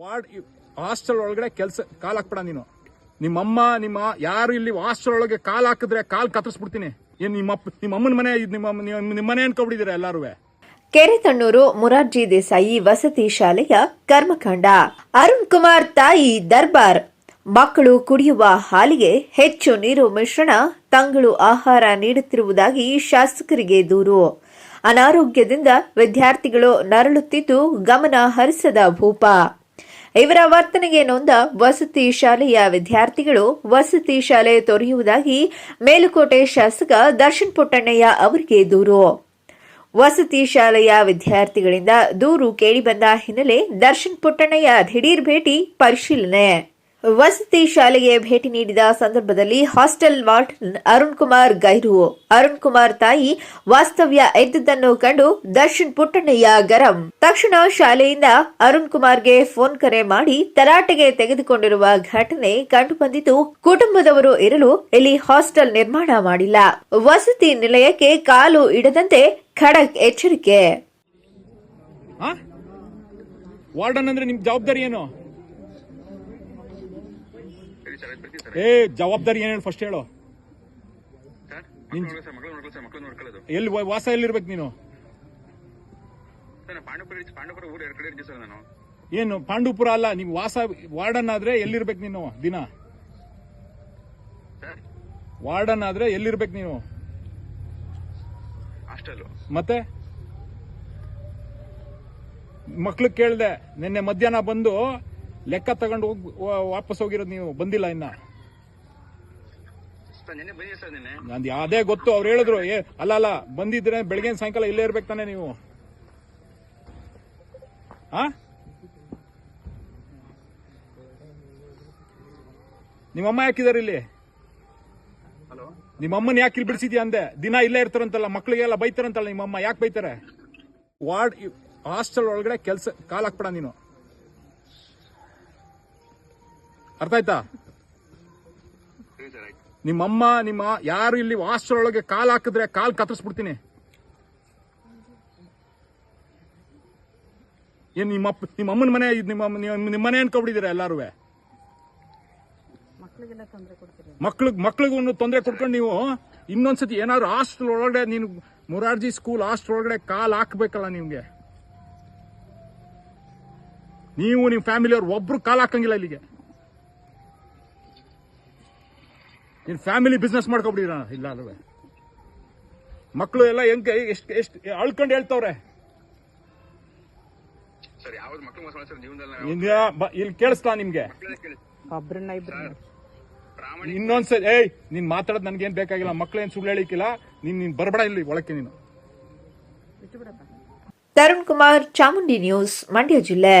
Ward hostel ಒಳಗಡೆ ಕೆಲಸ, ಕಾಲ್ ಹಾಕ್ಬೇಡ ನೀನು. ನಿಮ್ಮಮ್ಮ, ನಿಮ್ಮ ಯಾರು ಇಲ್ಲಿ ಹಾಸ್ಟೆಲ್ ಒಳಗೆ ಕಾಲ್ ಹಾಕಿದ್ರೆ ಕಾಲ್ ಕತ್ತರಿಸ್ಬಿಡ್ತೀನಿ. ಏನ್ ನಿಮ್ಮ ನಿಮ್ಮಮ್ಮನ ಮನೆ, ನಿಮ್ಮ ನಿಮ್ಮ- ಮನೆ ಅನ್ಕೊಬಿಟ್ಟಿದ್ದೀರಾ ಎಲ್ಲಾರು ಕೆರೆತಣ್ಣೂರು ಮುರಾರ್ಜಿ ದೇಸಾಯಿ ವಸತಿ ಶಾಲೆಯ ಕರ್ಮಕಾಂಡ. ಅರುಣ್ ಕುಮಾರ್ ತಾಯಿ ದರ್ಬಾರ್. ಮಕ್ಕಳು ಕುಡಿಯುವ ಹಾಲಿಗೆ ಹೆಚ್ಚು ನೀರು ಮಿಶ್ರಣ, ತಂಗಳು ಆಹಾರ ನೀಡುತ್ತಿರುವುದಾಗಿ ಶಾಸಕರಿಗೆ ದೂರು. ಅನಾರೋಗ್ಯದಿಂದ ವಿದ್ಯಾರ್ಥಿಗಳು ನರಳುತ್ತಿದ್ದು ಗಮನ ಹರಿಸದ ಭೂಪ. ಇವರ ವರ್ತನೆಗೆ ನೊಂದ ವಸತಿ ಶಾಲೆಯ ವಿದ್ಯಾರ್ಥಿಗಳು ವಸತಿ ಶಾಲೆ ತೊರೆಯುವುದಾಗಿ ಮೇಲುಕೋಟೆ ಶಾಸಕ ದರ್ಶನ್ ಪುಟ್ಟಣ್ಣಯ್ಯ ಅವರಿಗೆ ದೂರು. ವಸತಿ ಶಾಲೆಯ ವಿದ್ಯಾರ್ಥಿಗಳಿಂದ ದೂರು ಕೇಳಿಬಂದ ಹಿನ್ನೆಲೆ ದರ್ಶನ್ ಪುಟ್ಟಣ್ಣಯ್ಯ ದಿಢೀರ್ ಭೇಟಿ ಪರಿಶೀಲನೆ. ವಸತಿ ಶಾಲೆಗೆ ಭೇಟಿ ನೀಡಿದ ಸಂದರ್ಭದಲ್ಲಿ ಹಾಸ್ಟೆಲ್ ವಾರ್ಡನ್ ಅರುಣ್ ಕುಮಾರ್ ಗೈರು. ಅರುಣ್ ಕುಮಾರ್ ತಾಯಿ ವಾಸ್ತವ್ಯ ಎದ್ದುದನ್ನು ಕಂಡು ದರ್ಶನ್ ಪುಟ್ಟಣ್ಣಯ್ಯ ಗರಂ. ತಕ್ಷಣ ಶಾಲೆಯಿಂದ ಅರುಣ್ ಕುಮಾರ್ಗೆ ಫೋನ್ ಕರೆ ಮಾಡಿ ತರಾಟೆಗೆ ತೆಗೆದುಕೊಂಡಿರುವ ಘಟನೆ ಕಂಡುಬಂದಿದ್ದು ಕುಟುಂಬದವರು ಇರಲು ಇಲ್ಲಿ ಹಾಸ್ಟೆಲ್ ನಿರ್ಮಾಣ ಮಾಡಿಲ್ಲ. ವಸತಿ ನಿಲಯಕ್ಕೆ ಕಾಲು ಇಡದಂತೆ ಖಡಕ್ ಎಚ್ಚರಿಕೆ. ವಾರ್ಡನ್ ಅಂದ್ರೆ ನಿಮ್ ಜವಾಬ್ದಾರಿ ಏನು? ಏ ಜವಾಬ್ದಾರಿ ಏನು ಫಸ್ಟ್ ಹೇಳು. ಎಲ್ಲಿ ವಾಸ ಎಲ್ಲಿರ್ಬೇಕು ನೀನು? ಏನು ಪಾಂಡುಪುರ ಅಲ್ಲ ನೀವು ವಾಸ ವಾರ್ಡನ್ ಆದ್ರೆ ಎಲ್ಲಿರ್ಬೇಕು ನೀನು ದಿನ? ವಾರ್ಡನ್ ಆದ್ರೆ ಎಲ್ಲಿರ್ಬೇಕು ನೀನು? ಮತ್ತೆ? ಮಕ್ಳಿಗೆ ಕೇಳ್ದೆ ನಿನ್ನೆ ಮಧ್ಯಾಹ್ನ ಬಂದು ಲೆಕ್ಕ ತಗೊಂಡು ಹೋಗ್ ವಾಪಸ್ ಹೋಗಿರೋದು ನೀವು ಬಂದಿಲ್ಲ ಇನ್ನ ಸರ್ ನಿನ್ನೆ ಬನ್ನಿ ಸರ್ ನಿನ್ನೆ ನಂದು ಅದೇ ಗೊತ್ತು ಅವ್ರು ಹೇಳಿದ್ರು ಏ ಅಲ್ಲ ಅಲ್ಲ ಬಂದಿದ್ರೆ ಬೆಳಗ್ಗೆ ಸಾಯಂಕಾಲ ಇಲ್ಲೇ ಇರ್ಬೇಕು ತಾನೆ ನೀವು. ಆ? ನಿಮ್ಮಮ್ಮ ಯಾಕಿದಾರೆ ಇಲ್ಲಿ? ನಿಮ್ಮಮ್ಮನ ಯಾಕೆ ಇಲ್ಲಿ ಬಿಡಿಸಿದ್ಯಾ ಅಂದೆ? ದಿನ ಇಲ್ಲೇ ಇರ್ತಾರಂತಲ್ಲ ಮಕ್ಳಿಗೆಲ್ಲ ಬೈತಾರಂತಲ್ಲ ನಿಮ್ಮಮ್ಮ ಯಾಕೆ ಬೈತಾರೆ? ವಾರ್ಡ್ ಹಾಸ್ಟೆಲ್ ಒಳಗಡೆ ಕೆಲಸ ಕಾಲ್ ಹಾಕ್ಬೇಡ ನೀನು. ಅರ್ಥ ಆಯ್ತಾ? ಸರಿ ಸರ್ ಆಯ್ತು. ನಿಮ್ಮಮ್ಮ ನಿಮ್ಮ ಯಾರು ಇಲ್ಲಿ ಹಾಸ್ಟೆಲ್ ಒಳಗೆ ಕಾಲ್ ಹಾಕಿದ್ರೆ ಕಾಲ್ ಕತ್ತರಿಸ್ಬಿಡ್ತೀನಿ. ಏನ್ ನಿಮ್ಮ ಅಪ್ಪ- ನಿಮ್ಮ ಅಮ್ಮನ ಮನೆ ಇದು ನಿಮ್ಮ ನಿಮ್ಮ- ನಿಮ್ಮ ಮನೆ ಅನ್ಕೊಬಿಟ್ಟಿದ್ದೀರಾ ಎಲ್ಲಾರು ಮಕ್ಳಿಗೆ ಮಕ್ಳಿಗೂ ತೊಂದರೆ ಕೊಡ್ಕೊಂಡು ನೀವು ಇನ್ನೊಂದ್ಸತಿ ಏನಾದ್ರು ಹಾಸ್ಟೆಲ್ ಒಳಗಡೆ ನೀನು ಮುರಾರ್ಜಿ ಸ್ಕೂಲ್ ಹಾಸ್ಟೆಲ್ ಒಳಗಡೆ ಕಾಲ್ ಹಾಕ್ಬೇಕಲ್ಲ ನಿಮ್ಗೆ? ನೀವು ನಿಮ್ಮ ಫ್ಯಾಮಿಲಿಯವ್ರು ಒಬ್ರು ಕಾಲ್ ಹಾಕಂಗಿಲ್ಲ ಇಲ್ಲಿಗೆ. ನೀನ್ ಫ್ಯಾಮಿಲಿ ಬಿಸ್ನೆಸ್ ಮಾಡ್ಕೊಬಿಡಿರ? ಇಲ್ಲ ಅಲ್ವೇ. ಮಕ್ಕಳು ಎಲ್ಲ ಹೆಂಗೆ ಎಷ್ಟು ಎಷ್ಟು ಅಳ್ಕೊಂಡು ಹೇಳ್ತವ್ರೆ? ಇಲ್ಲಿ ಕೇಳಿಸ್ತಾ ನಿಮ್ಗೆ? ಇನ್ನೊಂದ್ಸರಿ ಏಯ್ ನೀನ್ ಮಾತಾಡೋದು ನನ್ಗೇನ್ ಬೇಕಾಗಿಲ್ಲ. ಮಕ್ಳೇನ್ ಸುಳ್ಳು ಹೇಳಿಕ್ಕಿಲ್ಲ. ನೀನ್ ನೀನ್ ಬರಬೇಡ ಇಲ್ಲಿ ಒಳಕ್ಕೆ ನೀನು. ತರುಣ್ ಕುಮಾರ್ ಚಾಮುಂಡಿ ನ್ಯೂಸ್ ಮಂಡ್ಯ ಜಿಲ್ಲೆ.